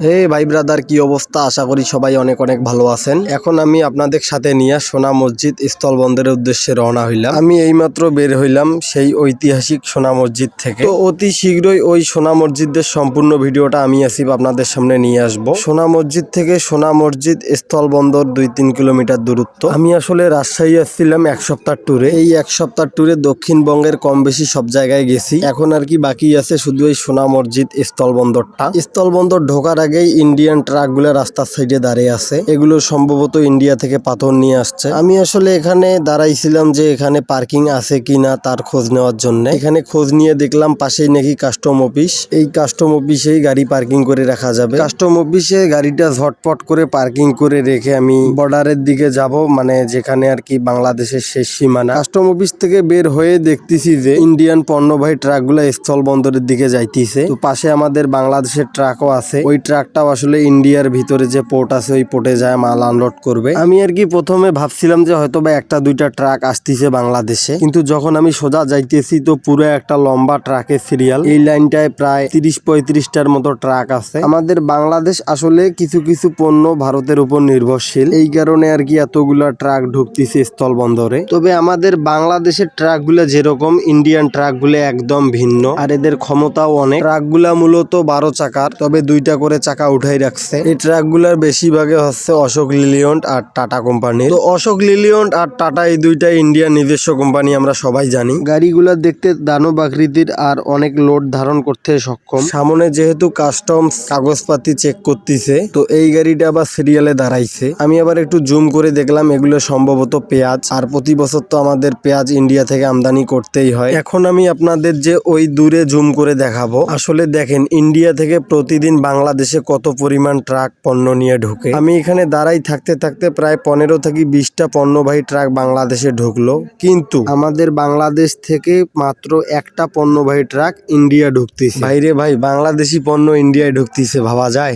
হে ভাই ব্রাদার, কি অবস্থা? আশা করি সবাই অনেক অনেক ভালো আছেন। এখন আমি আপনাদের সাথে নিয়ে সোনা মসজিদ স্থলবন্দরের উদ্দেশ্যে রওনা হইলাম। আমি এইমাত্র বের হইলাম সেই ঐতিহাসিক সোনা মসজিদ থেকে। তো অতি শীঘ্রই ওই সোনা মসজিদের সম্পূর্ণ ভিডিওটা আমি আসিব আপনাদের সামনে নিয়ে আসব। সোনা মসজিদ থেকে সোনা মসজিদ স্থলবন্দর দুই তিন কিলোমিটার দূরত্ব। আমি আসলে রাজশাহী আসছিলাম এক সপ্তাহ ট্যুরে। এই এক সপ্তাহ ট্যুরে দক্ষিণবঙ্গের কম বেশি সব জায়গায় গেছি। এখন আর কি বাকি আছে শুধু এই সোনা মসজিদ স্থলবন্দরটা স্থলবন্দর ঢোকার আগেই ইন্ডিয়ান ট্রাক ট্রাকগুলো রাস্তার সাইডে দাঁড়িয়ে আছে। এগুলো সম্ভবত ইন্ডিয়া থেকে পাথর নিয়ে আসছে। আমি আসলে এখানে দাঁড়াইছিলাম যে এখানে পার্কিং আছে কিনা তার খোঁজ নেওয়ার জন্য। এখানে খোঁজ নিয়ে দেখলাম পাশেই নাকি কাস্টম অফিস এই কাস্টম অফিসেই গাড়ি পার্কিং করে রাখা যাবে। কাস্টম অফিসে গাড়িটা ঝটপট করে পার্কিং করে রেখে আমি বর্ডারের দিকে যাব মানে যেখানে আর কি বাংলাদেশের শেষ সীমানা। কাস্টম অফিস থেকে বের হয়ে দেখতেছি যে ইন্ডিয়ান পণ্যবাহী ট্রাকগুলো স্থল বন্দরের দিকে যাইতেছে। তো পাশে আমাদের বাংলাদেশের ট্রাকও আছে। ওই ট্রাকটাও আসলে ইন্ডিয়ার ভিতরে যে পোর্ট আছে, ওই পোর্টে যায়, মাল আনলোড করবে। আমি আর কি প্রথমে ভাবছিলাম যে হয়তো বা একটা, দুইটা ট্রাক আসতেছে বাংলাদেশে। কিন্তু যখন আমি সোজা যাইতেছি, তো পুরো একটা লম্বা ট্রাকের সিরিয়াল এই লাইনটায় প্রায় তিরিশ পঁয়ত্রিশটার মতো ট্রাক আছে। আমাদের বাংলাদেশ আসলে কিছু কিছু পণ্য ভারতের উপর নির্ভরশীল। এই কারণে আর কি এতগুলা ট্রাক ঢুকতেছে স্থল বন্দরে তবে আমাদের বাংলাদেশের ট্রাকগুলো যেরকম, ইন্ডিয়ান ট্রাকগুলো একদম ভিন্ন। আর এদের ক্ষমতাও অনেক। ট্রাকগুলা মূলত বারো চাকার। তবে দুইটা করে চাকা উঠাই রাখছে। এই ট্রাক ট্রাকগুলার বেশিরভাগে হচ্ছে অশোক লিলিয়ন্ট আর টাটা কোম্পানি তো অশোক লিলিয়ন্ট আর টাটা এই দুইটা ইন্ডিয়ার নিজস্ব কোম্পানি আমরা সবাই জানি। গাড়িগুলা দেখতে দানব আকৃতির আর অনেক লোড ধারণ করতে সক্ষম। সামনে যেহেতু কাস্টমস কাগজপাতি চেক করতেছে, তো এই গাড়িটা আবার সিরিয়ালে দাঁড়াইছে। আমি আবার একটু জুম করে দেখলাম, এগুলো সম্ভবত পেঁয়াজ। আর প্রতি বছর তো আমাদের পেঁয়াজ ইন্ডিয়া থেকে আমদানি করতেই হয়। এখন আমি আপনাদের যে ওই দূরে জুম করে দেখাবো। আসলে দেখেন, ইন্ডিয়া থেকে প্রতিদিন বাংলাদেশে কত পরিমাণ ট্রাক পণ্য নিয়ে ঢুকে। আমি এখানে দাঁড়াই থাকতে থাকতে প্রায় পনেরো থেকে বিশটা পণ্যবাহী ট্রাক বাংলাদেশে ঢুকলো। কিন্তু আমাদের বাংলাদেশ থেকে মাত্র একটা পণ্যবাহী ট্রাক ইন্ডিয়া ঢুকতেছে। ভাইরে ভাই, বাংলাদেশি পণ্য ইন্ডিয়ায় ঢুকতেছে, ভাবা যায়?